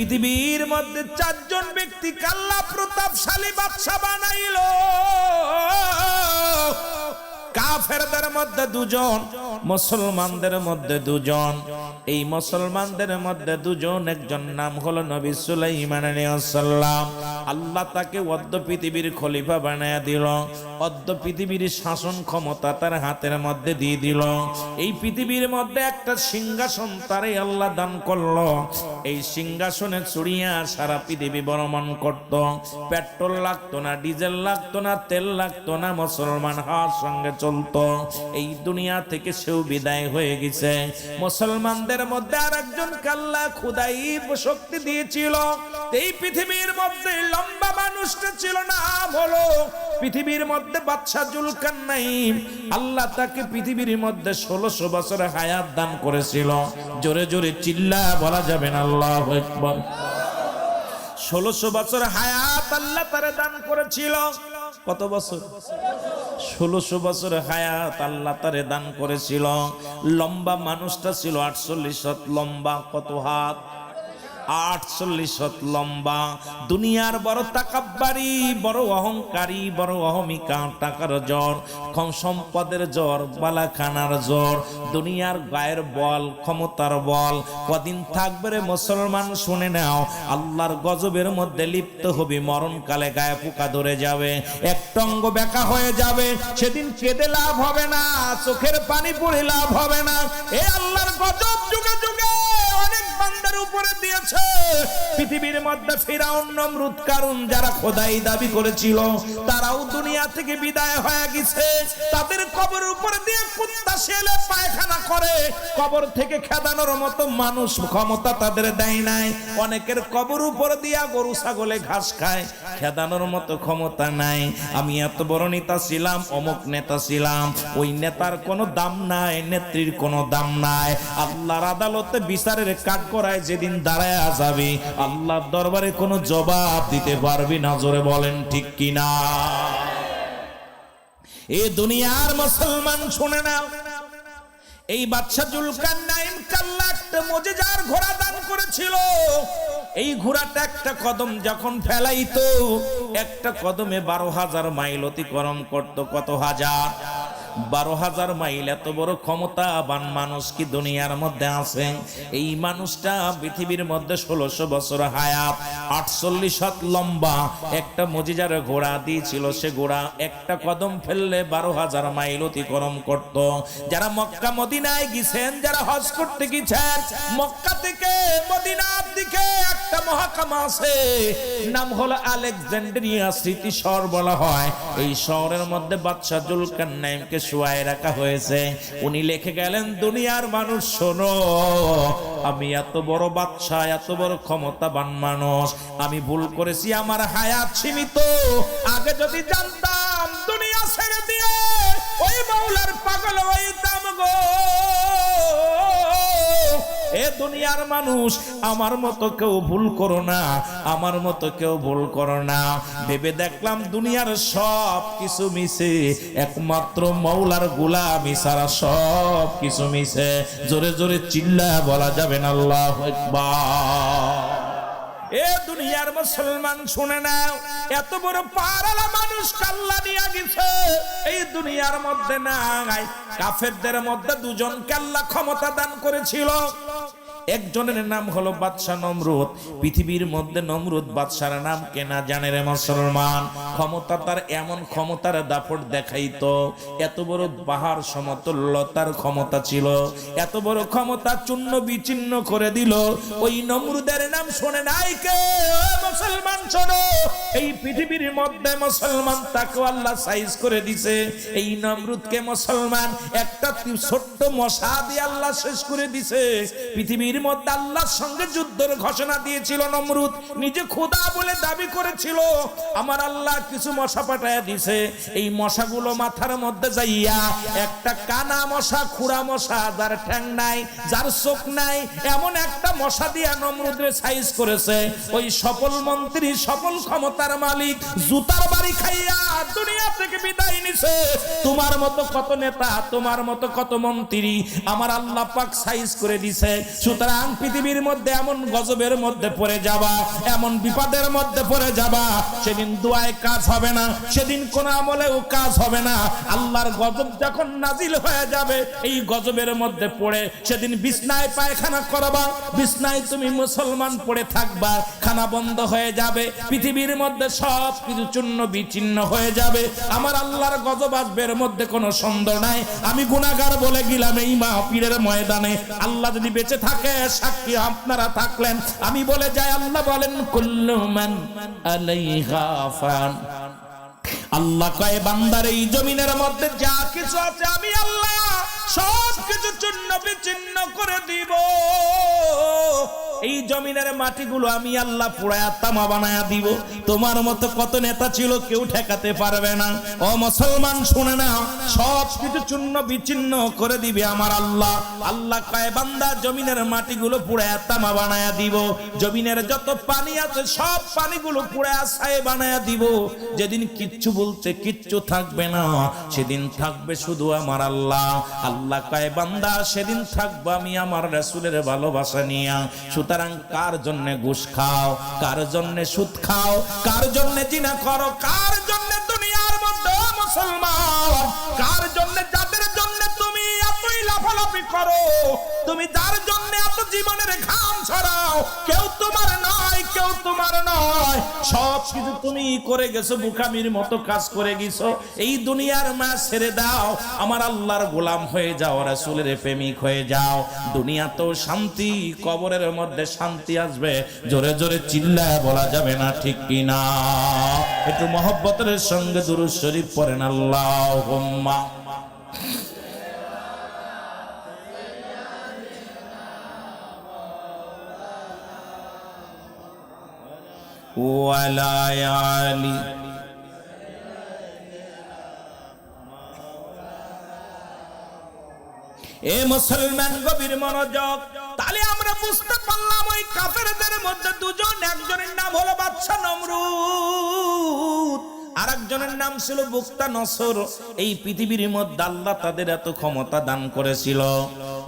পৃথিবীর মধ্যে চারজন ব্যক্তি কাল্লা প্রতাপশালী বাদশা বানাইল। কাফেরদের মধ্যে দুজন, মুসলমানদের মধ্যে দুজন। এই মুসলমানদের মধ্যে দুজন, একজন নাম হলো নবী সুলাইমান আল্লাহ তাকে অদ্য পৃথিবীর খলিফা বানায়া দিল, অদ্য পৃথিবীর শাসন ক্ষমতা তার হাতের মধ্যে দিয়ে দিল। এই পৃথিবীর মধ্যে একটা সিংহাসন তারে আল্লাহ দান করল। এই সিংহাসনে চড়িয়া সারা পৃথিবী ভ্রমণ করত। পেট্রোল লাগতো না, ডিজেল লাগতো না, তেল লাগতো না, মুসলমান হওয়ার সঙ্গে চলতো এই দুনিয়া থেকে সেও বিদায় হয়ে গেছে। মুসলমানদের মধ্যে আর একজন কাল্লা খুদাই শক্তি দিয়েছিল। এই পৃথিবীর মধ্যে লম্বা মানুষটা ছিল না হলো পৃথিবীর মধ্যে বাদশা জুলকান নাই আল্লাহ তাকে পৃথিবীর মধ্যে ষোলোশো বছর হায়াত দান করেছিল। জোরে জোরে চিল্লা বলা যাবে না, আল্লাহ ষোলোশো বছর হায়াত আল্লাহ তারে দান করেছিল। কত বছর? ষোলোশো বছর হায়াত আল্লাহ তারে দান করেছিল। লম্বা মানুষটা ছিল আটচল্লিশ হাত, লম্বা কত হাত? আটচল্লিশ লম্বা। দুনিয়ার বড় তাকাব্বারি, বড় অহংকারী, বড় অহমিকা, টাকার জ্বর সম্পদের জ্বর, বালাখানার জ্বর, দুনিয়ার গায়ের বল, ক্ষমতার বল। কদিন থাকবে রে মুসলমান, শুনে নাও, আল্লাহর গজবের মধ্যে লিপ্ত হবি, মরণকালে গায়ে পোকা ধরে যাবে। একটঙ্গ বেকা হয়ে যাবে, সেদিন কেঁদে লাভ হবে না, চোখের পানি পড়ে লাভ হবে না। এ আল্লাহর গজব যুগে যুগে। অনেক বান্দার উপরে দিয়েছে। পৃথিবীর মধ্যে নমরুদ কারণ যারা খোদাই দাবি করেছিল, তারাও দুনিয়া থেকে বিদায় হয়ে গেছে। তাদের কবর দিয়ে কুত্তা পায়খানা করে। কবর থেকে খেদানোর মতো মানুষ ক্ষমতা তাদের দেয় নাই। অনেকের কবর উপরে দিয়া গরু, ছাগলে ঘাস খায়। খেদানোর মতো ক্ষমতা নাই। আমি এত বড় নেতা ছিলাম, অমুক নেতা ছিলাম। ওই নেতার কোনো দাম নাই, নেত্রীর কোনো দাম নাই। আল্লাহর আদালতে বিচারের কাঠ করায় যেদিন দাঁড়ায় যাবি, আল্লাহর দরবারে কোনো জবাব দিতে পারবি না, জোরে বলেন ঠিক কিনা? এ দুনিয়ার মুসলমান শুনে নাও। এই বাদশা জুলকান নাইম কাল্লা একটা মজেজার ঘোড়া দান করেছিল। এই ঘোড়াটা একটা কদম যখন ফেলাইতো, একটা কদমে বারো হাজার মাইল অতিক্রম করত, কত হাজার? বারো হাজার মাইল, এত বড় ক্ষমতাবান মানুষ কি দুনিয়ার মধ্যে আছে? এই মানুষটা পৃথিবীর মধ্যে ষোলোশো বছর হায়াত, আটচল্লিশ হাত লম্বা। একটা মজিজার ঘোড়া দিয়েছিল, সে ঘোড়া একটা কদম ফেললে বারো হাজার মাইল অতিক্রম করত। যারা মক্কা, মদিনায় গেছেন, যারা হজ করতে গেছেন, মক্কা থেকে মদিনার দিকে একটা মহাকামা আছে। নাম হলো আলেকজান্ড্রিয়া স্মৃতি শহর বলা হয়। এই শহরের মধ্যে বাদশাহ জুলকান নাইমকে শুয়ায় রাখা হয়েছে। উনি লিখে গেলেন, দুনিয়ার মানুষ, শোনো, আমি এত বড় বাচ্চা, এত বড় ক্ষমতাবান মানুষ, আমি ভুল করেছি, আমার হায়াত সীমিত। আগে যদি জানতাম, দুনিয়া ছেড়ে দিয়ে ওই মৌলার পাগল হইতাম গো। এ দুনিয়ার মানুষ, আমার মতো কেউ ভুল করো না, আমার মতো কেউ ভুল করো না। ভেবে দেখলাম দুনিয়ার সব কিছু মিশে, একমাত্র মৌলার গুলামি সারা সব কিছু মিশে। জোরে জোরে চিল্লা বলা যাবে না, আল্লাহ এ দুনিয়ার মুসলমান শুনে নাও, এত বড় পারালা মানুষ কাল্লা দিয়া গেছে। এই দুনিয়ার মধ্যে না কাফেরদের মধ্যে দুজন কাল্লা ক্ষমতা দান করেছিল। একজনের নাম হলো বাদশাহ নমরুদ। পৃথিবীর মধ্যে নমরুদ বাদশার নাম কেনা জানে রে মুসলমান? ক্ষমতা তার এমন ক্ষমতার দাপট দেখাইতো। এত বড় পাহাড় সমতুল্যতার ক্ষমতা ছিল। এত বড় ক্ষমতা চূর্ণ বিচ্ছিন্ন করে দিল। ওই নমরুদের নাম শোনে নাই কে? মুসলমান, শোনো। এই পৃথিবীর মধ্যে মুসলমান তাকে আল্লাহ সাইজ করে দিছে। এই নমরুদকে মুসলমান একটা ছোট্ট মশা দিয়ে আল্লাহ শেষ করে দিছে। পৃথিবীর মধ্যে আল্লাহর সঙ্গে যুদ্ধের ঘোষণা দিয়েছিল নমরুদ। নিজে খোদা বলে দাবি করেছিল। আমার আল্লাহ কিছু মশা পাঠায় দিছে। এই মশাগুলো মাথার মধ্যে যাইয়া একটা কানা মশা, খুড়া মশা, যার ঠ্যাং নাই, যার চোখ নাই, এমন একটা মশা দিয়া নমরুদের সাইজ করেছে। ওই সফল মন্ত্রী, সফল ক্ষমতার মালিক, জুতার বাড়ি খাইয়া দুনিয়া থেকে বিদায় নিছে। তোমার মতো কত নেতা, তোমার মতো কত মন্ত্রী, আমার আল্লাহ পাক সাইজ করে দিছে। সুতরাং পৃথিবীর মধ্যে এমন গজবের মধ্যে পড়ে যাবা, এমন বিপদের মধ্যে পড়ে যাবা, সেদিন দোয়ায় কাজ হবে না, সেদিন কোন আমলেও কাজ হবে না। আল্লাহর গজব যখন নাজিল হয়ে যাবে, এই গজবের মধ্যে পড়ে সেদিন বিছনায় পায়খানা করবা, বিছনায় তুমি মুসলমান পড়ে থাকবা, খানা বন্ধ হয়ে যাবে, পৃথিবীর মধ্যে সব কিছু চূর্ণ বিচ্ছিন্ন হয়ে যাবে। আমার আল্লাহর গজব আসবে এর মধ্যে কোনো সন্দেহ নাই। আমি গুনাহগার বলে গেলাম এই মাহফিলের ময়দানে। আল্লাহ যদি বেঁচে থাকে সাক্ষী আপনারা থাকলেন, আমি বলে যাই, আল্লাহ বলেন কুল্লুমান আলাইহা ফান। আল্লাহ কয়, বান্দার এই জমিনের মধ্যে যা কিছু আছে আমি আল্লাহ সব কিছু চূর্ণ বিচ্ছিন্ন করে দিব। এই জমিনের মাটিগুলো আমি আল্লাহ পুরায়া তামা বানায়া দিব। তোমার মতো কত নেতা ছিল কেউ ঠেকাতে পারবে না। ও মুসলমান, শুনে না সব কিছু চূর্ণ বিচ্ছিন্ন করে দিবে আমার আল্লাহ। আল্লাহ কয়, বান্দা, জমিনের মাটিগুলো পুরায়া তামা বানায়া দিব। জমিনের যত পানি আছে, সব পানিগুলো পুরায়া ছাই বানায়া দিব। যেদিন কিচ্ছু বলছে কিচ্ছু থাকবে না, সেদিন থাকবে শুধু আমার আল্লাহ। আল্লাহ কয়, বান্দা, সেদিন থাকব আমি আমার রাসূলের ভালোবাসা নিয়া। সুতরাং কার জন্য ঘুষ খাও, কার জন্য সুদ খাও, কার জন্য জিনা করো, কার জন্য দুনিয়ার মধ্যে মুসলমান, কার জন্য এতই লাফালাফি করো। তুমি যার জন্য এত জীবনের ঘাম ছড়াও, কেউ তোমার নয়, কেউ তোমার নয়। সব কিছু তুমি করে গেছো, বুকামির মতো কাজ করে গেছো। এই দুনিয়ার মা ছেড়ে দাও, আমার আল্লাহর গোলাম হয়ে যাও, রাসূলের প্রেমিক হয়ে যাও। দুনিয়া তো শান্তি, কবরের মধ্যে শান্তি আসবে। জোরে জোরে চিল্লায় বলা যাবে না ঠিক কিনা। একটু মহব্বতের সঙ্গে দুরুদ শরীফ পড়েন, আল্লাহুম্মা। আলি। এ মুসলমান গভীর মনোযোগ। তাহলে আমরা বুঝতে পারলাম ওই কাফেরদের মধ্যে দুজন, একজনের নাম হলো বাচ্চা নমরুদ। আর একজনের নাম ছিল বুক্তা নসর। এই পৃথিবীর মধ্যে আল্লাহ তাদের এত ক্ষমতা দান করেছিল।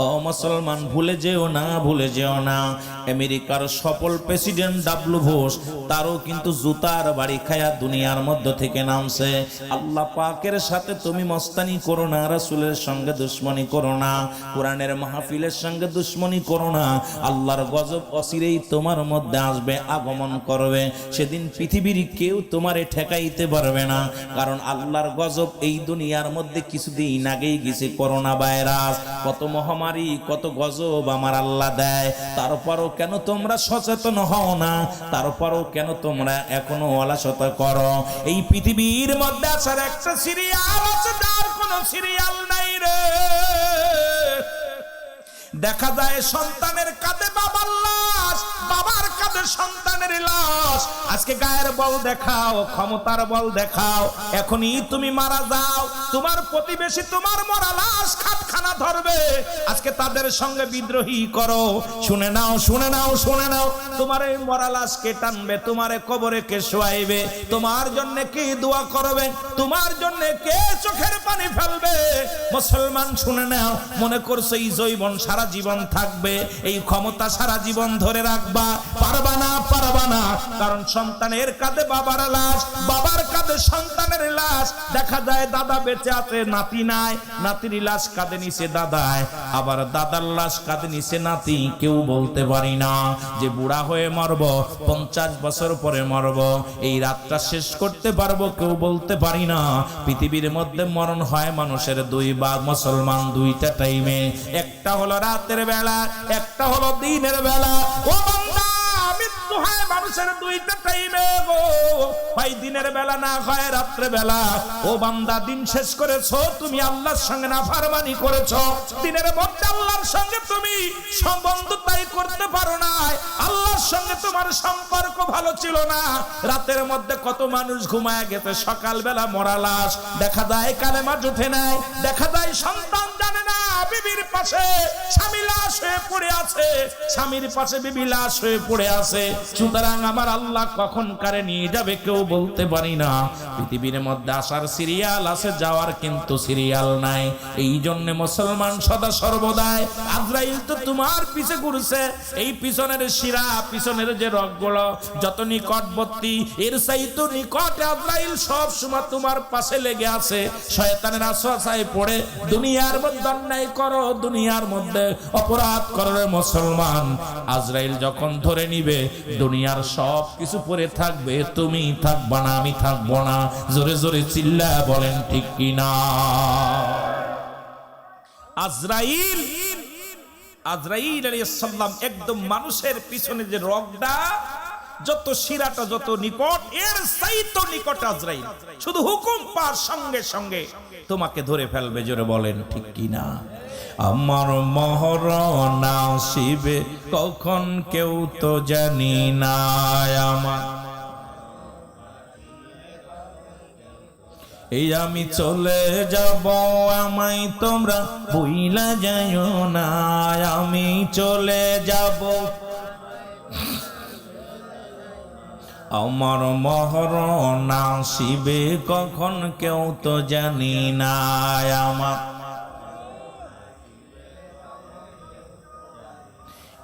ও মুসলমান, ভুলে যেও না, ভুলে যেও না। আমেরিকার সফল প্রেসিডেন্ট ডাব্লু ঘোষ তারও কিন্তু জুতার বাড়ি খায়া দুনিয়ার মধ্যে থেকে নামছে। আল্লাহ পাকের সাথে তুমি মস্তানি করো না, রাসূলের সঙ্গে দুশ্মনী করো না, কোরআনের মাহফিলের সঙ্গে দুশ্মনী করো না। আল্লাহর গজব অচিরেই তোমার মধ্যে আসবে, আগমন করবে। সেদিন পৃথিবীর কেউ তোমারে ঠেকাইতে পারবে না। কারণ আল্লাহর গজব এই দুনিয়ার মধ্যে কিছুদিন আগেই গেছে করোনা ভাইরাস কত মহামারী, কত গজব আমার আল্লাহ দেয়। তারপরও কেন তোমরা সচেতন হও না? তারপরও কেন তোমরা এখনও অলসতা করো? এই পৃথিবীর মধ্যে আসার একটা সিরিয়াল আছে যার কোনো সিরিয়াল নাই রে। দেখা যায় সন্তানের কাঁধে বাবার লাশ, বাবার কাঁধে সন্তানের লাশ। আজকে গায়ের বল দেখাও, ক্ষমতার বল দেখাও। এখনই তুমি মারা যাও। তোমার প্রতিবেশী তোমার মরা লাশ খাতখানা ধরবে। আজকে তাদের সঙ্গে বিদ্রোহী করো। শুনে নাও শুনে নাও শুনে নাও। তোমার এই মরা লাশ কে টানবে? তোমারে কবরে কে শোয়াইবে? তোমার জন্য কি দোয়া করবে? তোমার জন্য কে চোখের পানি ফেলবে? মুসলমান, শুনে নাও। মনে করছ এই জৈবন সারা জীবন থাকবে। এই ক্ষমতা সারা জীবন ধরে রাখবা। পারবা না পারবা না। কারণ সন্তানের কাঁধে বাবার লাশ, বাবার কাঁধে সন্তানের লাশ। দেখা যায় দাদা বেঁচে আছে, নাতি নাই। নাতির লাশ কাঁধে নিচে দাদায়। আবার দাদার লাশ কাঁধে নিচে নাতি, কেউ বলতে পারি না যে বুড়া হয়ে মরব, পঞ্চাশ বছর পরে মরব। এই রাতটা শেষ করতে পারব, কেউ বলতে পারি না। পৃথিবীর মধ্যে মরণ হয় মানুষের দুই বা মুসলমান দুইটা টাইমে। একটা হলো রাতের বেলা, একটা হলো দিনের বেলা। ও বান্দা! মানুষের দিনের বেলা না হয় রাত্রে বেলা। ও বান্দা, দিন শেষ তুমি আল্লাহর সঙ্গে দিনের মধ্যে আল্লাহর সঙ্গে তুমি সম্বন্ধ তাই করতে পারো না আল্লাহর সঙ্গে তোমার সম্পর্ক ভালো ছিল না। রাতের মধ্যে কত মানুষ ঘুমায় গেছে, সকালবেলা মরা লাশ। দেখা যায় কালেমা জুটে নাই। দেখা যায় সন্তান বিবির পাশে স্বামী লাশ হয়ে পড়ে আছে। স্বামীর পাশে বিবি লাশ হয়ে পড়ে আছে। সুতরাং আমার আল্লাহ কখন কারে নিয়ে যাবে কেউ বলতে পারি না। পৃথিবীর মধ্যে আসার সিরিয়াল আছে, যাওয়ার কিন্তু সিরিয়াল নাই। এই জন্য মুসলমান সদা আজরাইল তো তোমার পিছে ঘুরছে। এই পিছনের শিরা, পিছনের যে রগগুলো, যত নিকটবর্তী এর নিকট আজরাইল সব সময় তোমার পাশে লেগে আছে। শয়তানের আশ্বাসায় পড়ে, দুনিয়ার মধ্যে অন্যায় করো দুনিয়ার মধ্যে অপরাধ করো মুসলমান। আজরাইল যখন ধরে নিবে, দুনিয়ার সব কিছু পরে থাকবে, তুমি থাকবা না, আমি থাকব না। জোরে জোরে চিল্লা বলেন, ঠিক কিনা আজরাইল আজরাইল আলাইহিস সালাম একদম মানুষের পিছনে যে রগটা, যত শিরাটা যত নিকট, এর চাইতো নিকট আজরাইল। শুধু হুকুম পার সঙ্গে সঙ্গে তোমাকে ধরে ফেলবে, জোরে বলেন, ঠিক কি না? আমার মহর না শিবে কখন কেউ তো জানি না আমার। এই আমি চলে যাব, আমায় তোমরা ভুইলা যাইও না। আমি চলে যাব। আমার মহর না শিবে কখন কেউ তো জানি না আমার।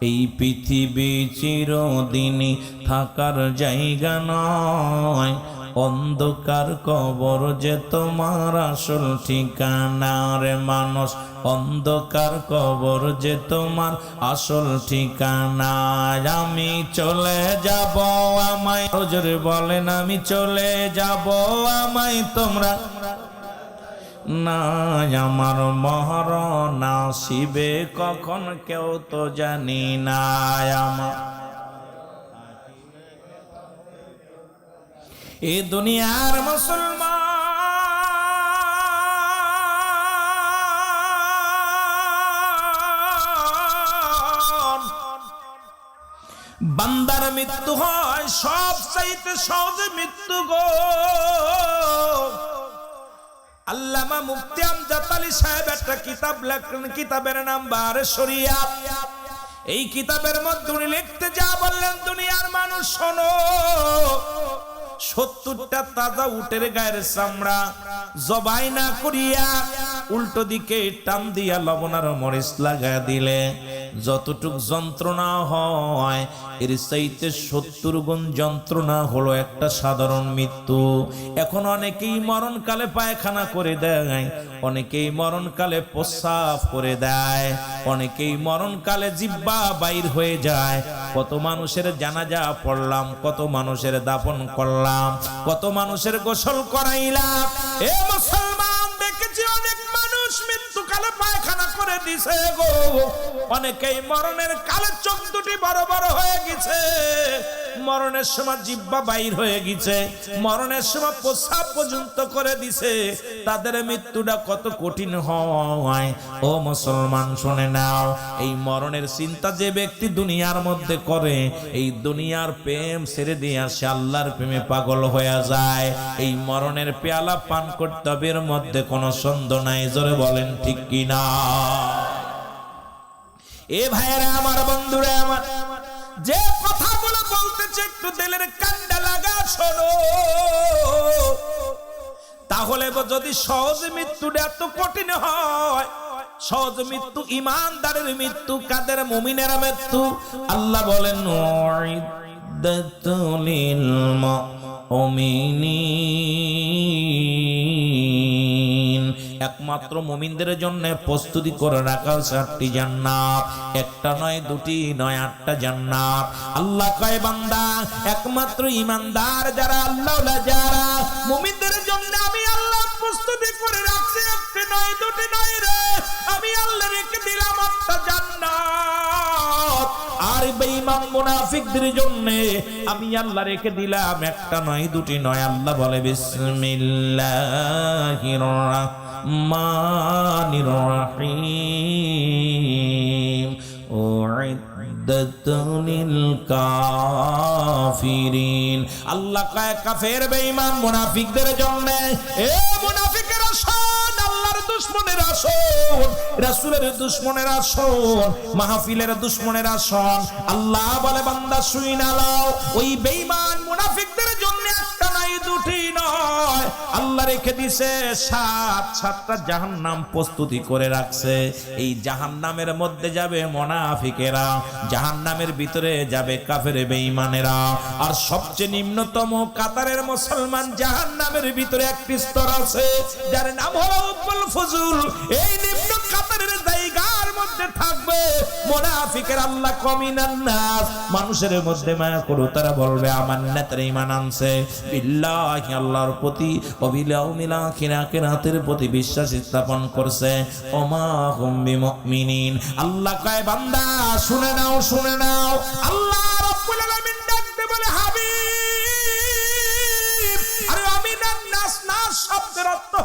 এই পৃথিবী চিরদিনই থাকার জায়গা নয়। অন্ধকার কবর যে তোমার আসল ঠিকানা রে মানুষ। অন্ধকার কবর যে তোমার আসল ঠিকানা আমি চলে যাব আমায়। বলেন, আমি চলে যাব আমায় তোমরা না আমার মহর না শিবে কখন কেউ তো জানি না আমার। এ দুনিয়ার মুসলমান। বান্দার মৃত্যু হয় সব চাইতে সহজে মৃত্যু গো। আল্লামা মুফতি আমজাদ আলী সাহেব একটা কিতাব লেখেন, কিতাবের নাম বারে শরিয়াত এই কিতাবের মধ্যে উনি লিখতে যা বললেন, দুনিয়ার মানুষ শোনো, সত্তরটা তাজা উটের গায়ের চামড়া জবাই না করিয়া উল্টো দিকে টান দিয়া লবণার মরিচ লাগায় দিলে। যতটুক যন্ত্রণা হয়, এর চাইতে সত্তর গুণ যন্ত্রণা হলো একটা সাধারণ মৃত্যু। এখন অনেকেই মরণকালে পায়খানা করে দেয়, অনেকেই মরণকালে প্রস্রাব করে দেয়, অনেকেই মরণকালে জিব্বা বাইর হয়ে যায়। কত মানুষের জানাজা পড়লাম, কত মানুষের দাপন করলাম, কত মানুষের গোসল করাইলাম। এ মুসলমান, দেখেছি অনেক মানুষ মৃত্যুকালে পায়খানা করে দিছে গো। অনেকেই মরণের কালে চোখ দুটি বড় বড় হয়ে গেছে। মরণের সময় জিব্বা বাইর হয়ে গেছে। মরণের সময় প্রস্রাব পর্যন্ত করে দিছে। তাদের মৃত্যুটা কত কঠিন হয়। ও মুসলমান, শুনে নাও। এই মরণের চিন্তা যে ব্যক্তি দুনিয়ার মধ্যে করে, এই দুনিয়ার প্রেম ছেড়ে দিয়ে আসে আল্লাহর প্রেমে পাগল হয়ে যায়। এই মরণের পেয়ালা পান করতে হবে, এর মধ্যে কোনো সন্দেহ নাই। জোরে বলেন, ঠিক কিনা এ ভাইয়েরা, আমার বন্ধুরা, আমার যে একটু দিলের কান্ডা লাগা, শোনো। তাহলে যদি সহজ মৃত্যুটা এত কঠিন হয়, সহজ মৃত্যু ইমানদারের মৃত্যু, কাদের মুমিনের মৃত্যু? আল্লাহ বলেন মুমিনিন। একমাত্র মুমিনদের জন্য প্রস্তুতি করে রাখা চারটি জান্নাত। একটা নয়, দুটি নয়, আটটা জান্নাত। আল্লাহ কয়, বান্দা, একমাত্র ইমানদার যারা আল্লাহ যারা মুমিনদের জন্য আমি আল্লাহ প্রস্তুতি করে রাখছি, একটি নয়, দুটি নয় রে। আমি আল্লাহ রেখে দিলাম আটটা জান্নাত। আর বেঈমান মুনাফিকদের জন্য আমি আল্লাহ রেখে দিলাম একটা নয়, দুটি নয়। আল্লাহ বলে, বিসমিল্লাহির রহমানির রহিম উইদ্দাতুল কাফিরিন আল্লাহ কয়, কাফের, বেঈমান, মুনাফিকদের জন্য, এ মুনাফিকেরা শোন আল্লাহর দুশ্মনের আসন, রাসূলের দুশ্মনের আসন, মাহফিলের দুশ্মনের আসন। আল্লাহ বলে, বান্দা, শুই না, লাও। ওই বেঈমান, মুনাফিকদের জন্য একটা নাই, দুটি আল্লাহ রেখে দিছে, সাত সাতটা জাহান্নাম প্রস্তুতি করে রাখছে। এই জাহান্নামের মধ্যে যাবে মোনাফিকেরা, জাহান্নামের ভিতরে যাবে কাফের বেঈমানেরা। আর সবচেয়ে নিম্নতম কাতারের মুসলমান জাহান্নামের ভিতরে একটি স্তর আছে, যার নাম হলো ফজুল। এই নিম্ন কাতারের জায়গার মধ্যে থাকবে। মোনাফিকের আল্লাহ কমিনান নাস মানুষের মধ্যে মায়া করো তারা বলবে, আমার নেতার ইমান আনছে। বিল্লাহি আল্লাহর প্রতি অবিলাউমিলা খিরা কিরাতের প্রতি বিশ্বাস স্থাপন করছে। ওমা হুম বিমুমিনিন। আল্লাহ কয়, বান্দা, শুনে নাও শুনে নাও। আল্লাহ রাব্বুল আলামিন ডাকতে বলে, হাবিব!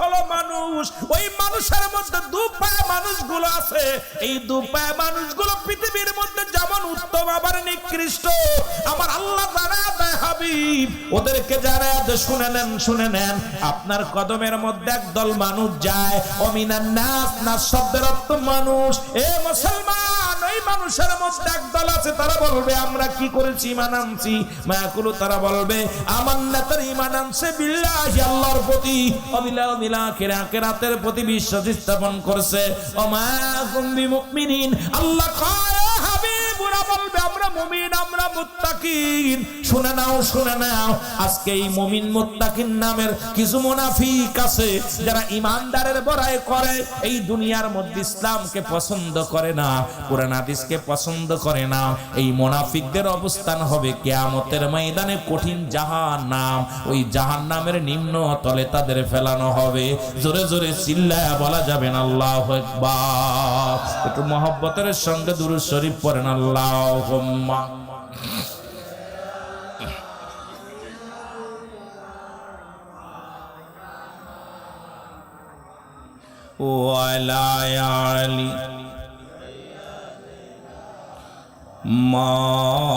হলো মানুষ। ওই মানুষের মধ্যে দু মানুষগুলো আছে। এই দু মানুষগুলো পৃথিবীর মধ্যে যেমন উত্তম, আবার নিকৃষ্ট। আমার আল্লাহ দেয় হাবিব। ওদেরকে যারা শুনে নেন শুনে নেন। আপনার কদমের মধ্যে একদল মানুষ যায়। অমিনান নাস নাস শব্দের অর্থ মানুষ। এ মুসলমান! ওই মানুষের মধ্যে একদল আছে, তারা বলবে, আমরা কি করেছি ইমান আনছি? মায়াকুলু, তারা বলবে আমার নেতার ইমান আনছে বিল্লাহি, আল্লাহর প্রতি। অবিলা অবিলা কেরা কেরাতের প্রতি বিশ্বাস স্থাপন করছে। ও মায়াকুম বিমুমিনিন, আল্লাহ কয় ওরা বলবে, আমরা মুমিন, আমরা মুত্তাকিন। শুনে নাও শুনে নাও, আজকে এই মুমিন মুত্তাকিন নামের কিছু মুনাফিক আছে, যারা ইমানদারের বড়াই করে, এই দুনিয়ার মধ্যে ইসলামকে পছন্দ করে না, কোরআন হাদিসকে পছন্দ করে না। এই মুনাফিকদের অবস্থান হবে কিয়ামতের ময়দানে কঠিন জাহান্নাম। ওই জাহান্নামের নিম্ন তলে তাদের ফেলানো হবে। জোরে জোরে চিল্লায়া বলা যাবে না, আল্লাহু আকবার। একটু মহব্বতের সঙ্গে দুরূদ শরীফ পড়েন আল্লাহুম্মা وعلى آل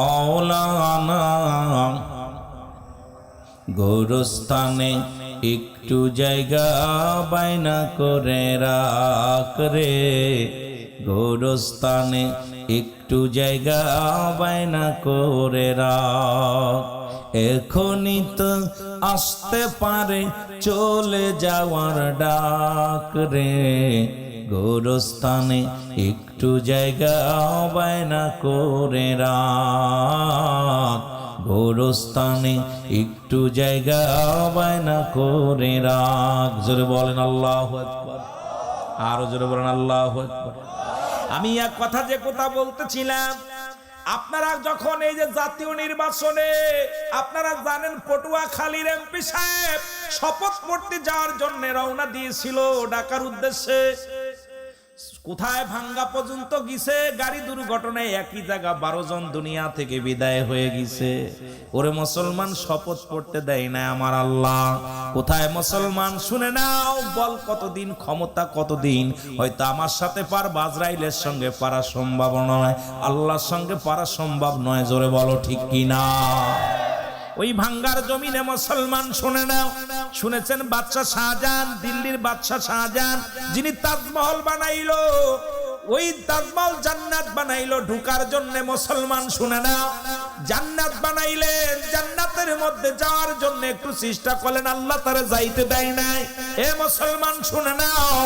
মাওলানা গোরস্থানে একটু জায়গা বাইনা করে রাখ রে গোরস্থানে একটু জায়গা বাইনা করে এখনই তো আসতে পারে চলে যাওয়ার ডাক রে। গোরস্থানে একটু জায়গা বায়না করে রাখ। গোরস্থানে একটু জায়গা বায়না করে রাখ। জোরে বলেন আল্লাহ আরও জোরে বলেন আল্লাহ আমি এক কথা যে কথা বলতেছিলাম, আপনারা যখন এই যে জাতীয় নির্বাচনে আপনারা জানেন পটুয়া পটুয়াখালীর এমপি সাহেব শপথ করতে যাওয়ার জন্য রওনা দিয়েছিল ডাকার উদ্দেশ্যে। কোথায় ভাঙ্গা পর্যন্ত গিয়েছে গাড়ি দুর্ঘটনায় একই জায়গা বারো জন দুনিয়া থেকে বিদায় হয়ে গেছে। ওরে মুসলমান, শপথ করতে দেয় না আমার আল্লাহ। কোথায় মুসলমান? শুনে নাও, বল কতদিন ক্ষমতা, কতদিন? হয়তো আমার সাথে পার বাজরাইলের সঙ্গে পারা সম্ভব নয়। আল্লাহর সঙ্গে পারা সম্ভব নয়, জোরে বলো ঠিক কি না ওই ভাঙ্গার জমিনে মুসলমান, শুনে নাও। শুনেছেন বাদশা শাহজাহান, দিল্লির বাদশা শাহজাহান, যিনি তাজমহল বানাইলো। ওই তাজমহল জান্নাত বানাইলো, ঢুকার জন্য মুসলমান, শুনে নাও। জান্নাত বানাইলেন। জান্নাতের মধ্যে যাওয়ার জন্য একটু চেষ্টা করলেন, আল্লাহ তারে যাইতে দেয় নাই। এ মুসলমান, শুনে নাও,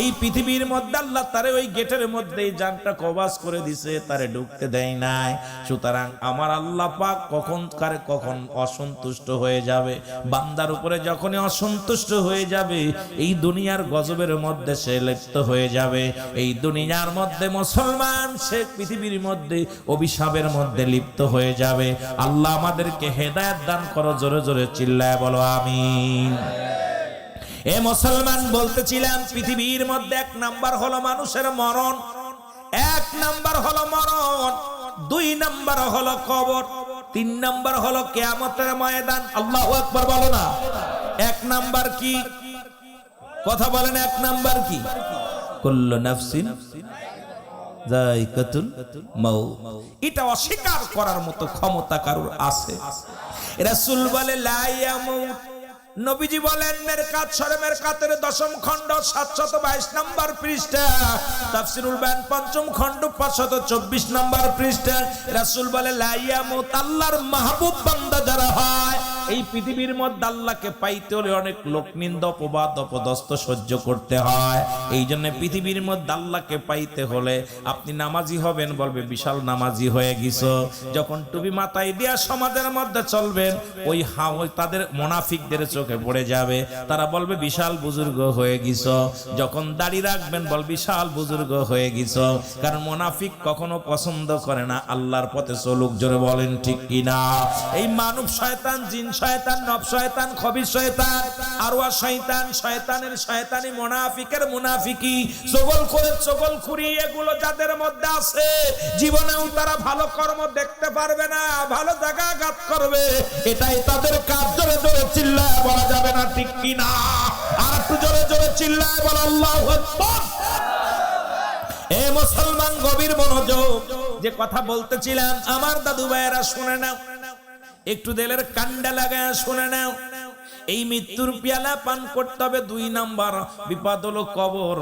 এই পৃথিবীর মধ্যে আল্লাহ তারে ওই গেটের মধ্যে জানটা কবাস করে দিছে, তারে ঢুকতে দেয় নাই। সুতরাং আমার আল্লাহ পাক কখন কারে কখন অসন্তুষ্ট হয়ে যাবে। বান্দার উপরে যখনই অসন্তুষ্ট হয়ে যাবে, এই দুনিয়ার গজবের মধ্যে সে লিপ্ত হয়ে যাবে। এই দুনিয়ার মধ্যে মুসলমান, সে পৃথিবীর মধ্যে অভিশাপের মধ্যে লিপ্ত হয়ে যাবে। আল্লাহ আমাদেরকে হেদায়েত দান করো, জোরে জোরে চিল্লায় বলো, আমিন। এ মুসলমান বলতেছিলাম, পৃথিবীর মধ্যে এক নাম্বার হলো মানুষের মরণ, এক নাম্বার হলো মরণ, দুই নাম্বার হলো কবর, তিন নাম্বার হলো কেয়ামতের ময়দান। আল্লাহ একবার বলো না। এক নাম্বার কি? কথা বলেন, এক নাম্বার কি? কুল্লু নাফসিন এটা অস্বীকার করার মতো ক্ষমতা কারোর আছে? রাসূল বলে, লা ইয়ামুত। নবীজি বলেন, মেরকাত, সরে মেরকাতের দশম খণ্ড, সাতশত বাইশ নম্বর পৃষ্ঠা। তাফসিরুল বায়ান পঞ্চম খণ্ড, পাঁচশত চব্বিশ নম্বর পৃষ্ঠা। রাসূল বলে লাইয়া মুত আল্লাহর মাহবুব বান্দা যারা হয় এই পৃথিবীর মধ্যে আল্লাহকে পাইতে হলে অনেক লোক নিন্দ, অপবাদ, অপদস্থ সহ্য করতে হয়। এই জন্য পৃথিবীর মধ্যে আল্লাহকে পাইতে হলে আপনি নামাজি হবেন বলবে, বিশাল নামাজি হয়ে গেছ। যখন টুপি মাথায় দিয়া সমাজের মধ্যে চলবেন, ওই হা, ওই তাদের মোনাফিকদের চোখে পড়ে যাবে। তারা বলবে, বিশাল বুজুর্গ হয়ে গেছ। যখন দাড়ি রাখবেন, বল, বিশাল বুজুর্গ হয়ে গেছ। কারণ মোনাফিক কখনো পছন্দ করে না, আল্লাহর পথে চলুক, জোরে বলেন ঠিক কিনা। এই মানব শয়তান জিন শয়তান, নব শয়তান, খবির শয়তান, আরওয়া শয়তান, শয়তানের শয়তানি মুনাফিকের মুনাফিকি। চগল করে চগল খুরি এগুলো যাদের মধ্যে আছে, জীবনেও তারা ভালো কর্ম দেখতে পারবে না, ভালো জায়গা ঘাত করবে। এটাই তাদের কাজ। জোরে জোরে চিল্লায় বলা যাবে না, ঠিক কিনা আর একটু জোরে জোরে চিল্লায় বলা আল্লাহ এ মুসলমান গভীর মনোযোগ। যে কথা বলতেছিলাম, আমার দাদু ভাইয়েরা শুনে নাও। একটু দেলের কান্ডা লাগায় শুনে নাও। এই মৃত্যুর পেয়ালা পান করতে হবে দুই নাম্বার। বিপদ হলো কবর।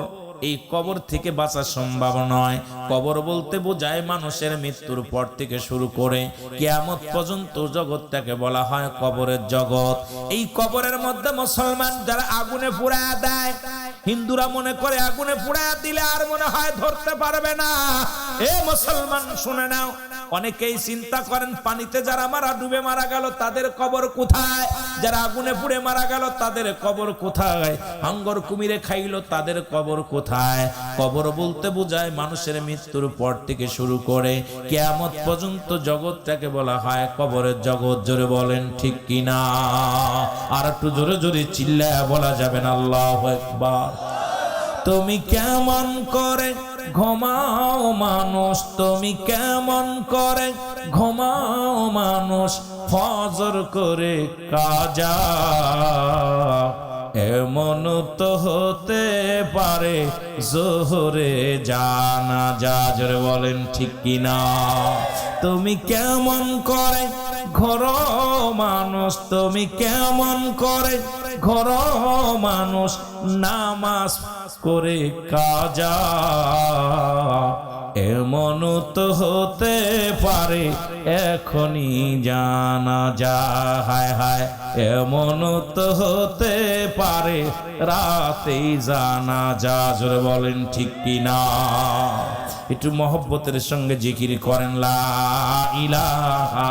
এই কবর থেকে বাঁচা সম্ভব নয়। কবর বলতে বোঝায় মানুষের মৃত্যুর পর থেকে শুরু করে কিয়ামত পর্যন্ত জগৎটাকে বলা হয় কবরের জগৎ। এই কবরের মধ্যে মুসলমান যারা আগুনে পুড়ায় দেয়, হিন্দুরা মনে করে আগুনে পুড়ায় দিলে আর মনে হয় ধরতে পারবে না। এ মুসলমান, শুনে নাও। অনেকেই চিন্তা করেন, পানিতে যারা মারা, ডুবে মারা গেল, তাদের কবর কোথায়? যারা আগুনে পুড়ে মারা গেল, তাদের কবর কোথায়? হাঙ্গর কুমিরে খাইলো, তাদের কবর কোথায়? কবর বলতে বোঝায় মানুষের মৃত্যুর পর থেকে শুরু করে কেয়ামত পর্যন্ত জগৎটাকে বলা হয় কবরের জগৎ। জোরে বলেন, ঠিক কিনা? আর একটু জোরে জোরে চিল্লায় বলা যাবে না, আল্লাহ একবার তুমি কেমন করে ঘুমাও মানুষ, তুমি কেমন করে? ঘুমাও মানুষ, ফজর করে কাজা। এমন তো হতে পারে জোহরে জানা যা জোরে বলেন, ঠিক কিনা? তুমি কেমন করে ঘর মানুষ তুমি কেমন করে? ঘর মানুষ নামাজ করে কাজা। এমন তো হতে পারে, এখনই জানা যা হায় হায়, এমন তো হতে পারে, রাতেই জানা যা জোরে বলেন, ঠিক কিনা একটু মহব্বতের সঙ্গে জিকির করেন, লা ইলাহা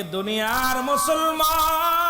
দুনিয়ার মুসলমান।